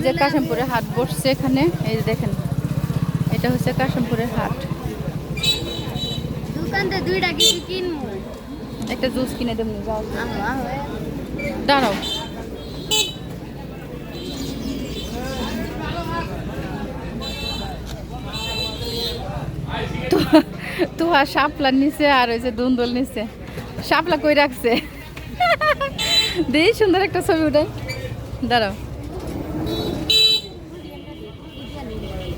এই যে কাশিমপুরে হাট বসছে এখানে এই যে দেখেন এটা হচ্ছে কাশিমপুরের হাট। দোকানতে দুইটা কিছু কিনবো? একটা জুস কিনে দেবো যাও। দাঁড়াও। তো- আর নিচে আর ওই যে দুন্দল নিচে শাপলা কই রাখছে? দেই সুন্দর একটা ছবি উঠাই। দাঁড়াও।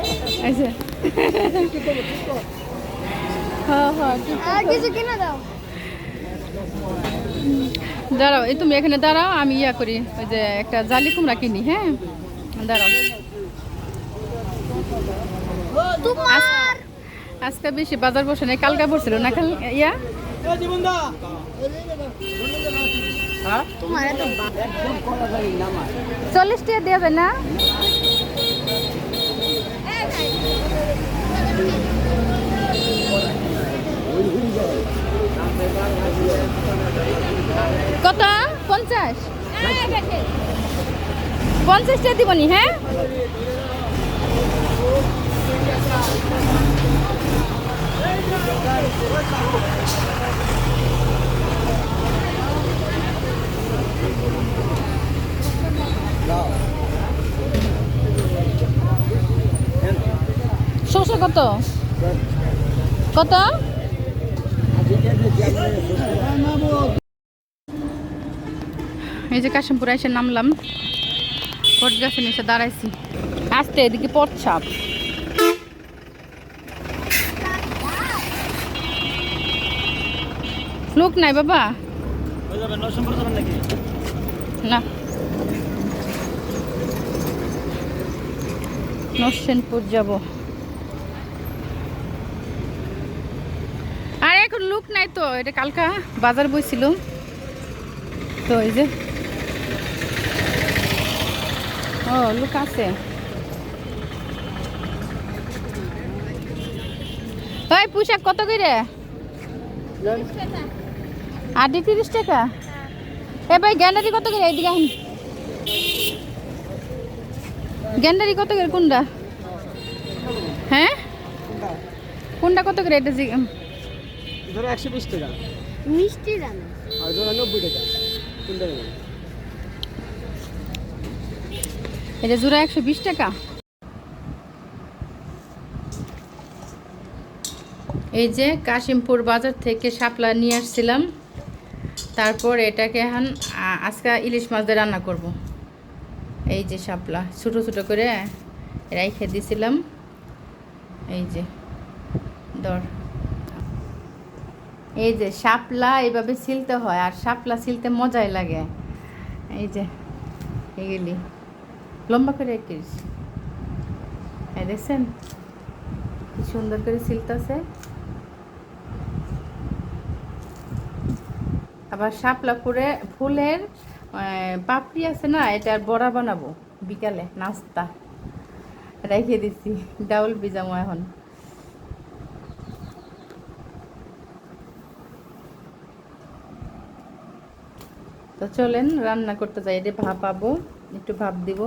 আচ্ছা। হ্যাঁ হ্যাঁ কিছু কিনে দাও। দাঁড়াও এই তুমি এখানে দাঁড়াও আমি ইয়া করি ওই যে একটা জালি কুমড়া কিনি হ্যাঁ? দাঁড়াও। আজকে বেশি বাজার বসে নাই কালকা বসছিল না কাল ইয়া? জীবন দা তোমার এত বাপ চল্লিশ টাকা দেওয়া যায় না? কত? পঞ্চাশ? পঞ্চাশটা দিবনি হ্যাঁ? শসা কত? কত? এই যে কাশিমপুর এসে নামলাম। বট গাছের নিচে দাঁড়াইছি। আসতে এদিকে পচ্ছাপ লোক নাই বাবা। না। নরসেনপুর যাব আর এখন লোক নাই তো, এটা কালকা বাজার বইছিল। তো এই যে। ও, লোক আছে। ওই পোশাক কত করে? আটি তিরিশ টাকা? এ ভাই, গ্যান্ডারি কত করে? এইদিকে গ্যান্ডারি কত করে? কোনটা? হ্যাঁ? কোনটা কত করে? এটা ধরো একশো বিশ টাকা। মিষ্টি জানো আর ধরো নব্বই টাকা। কোনটা নেবেন এটা জোড়া একশো বিশ টাকা? এই যে কাশিমপুর বাজার থেকে শাপলা নিয়ে আসছিলাম। তারপর এটাকে এখন আজকে ইলিশ মাছ দিয়ে রান্না করব। এই যে শাপলা ছোটো ছোটো করে রাইখে দিছিলাম। এই যে দর এই যে শাপলা এইভাবে ছিলতে হয়, আর শাপলা ছিলতে মজাই লাগে। এই যে, এগুলি। লম্বা করে কিস এই দেখছেন? কি সুন্দর করে সিলতেছে। আবার শাপলা করে ফুলের পাপড়ি আছে না এটার বড়া বানাবো। বিকালে নাস্তা। রেখে দিছি। ডাউল বিজামো এখন। তো চলেন রান্না করতে যাই। এটা ভাপাবো একটু ভাপ দিব।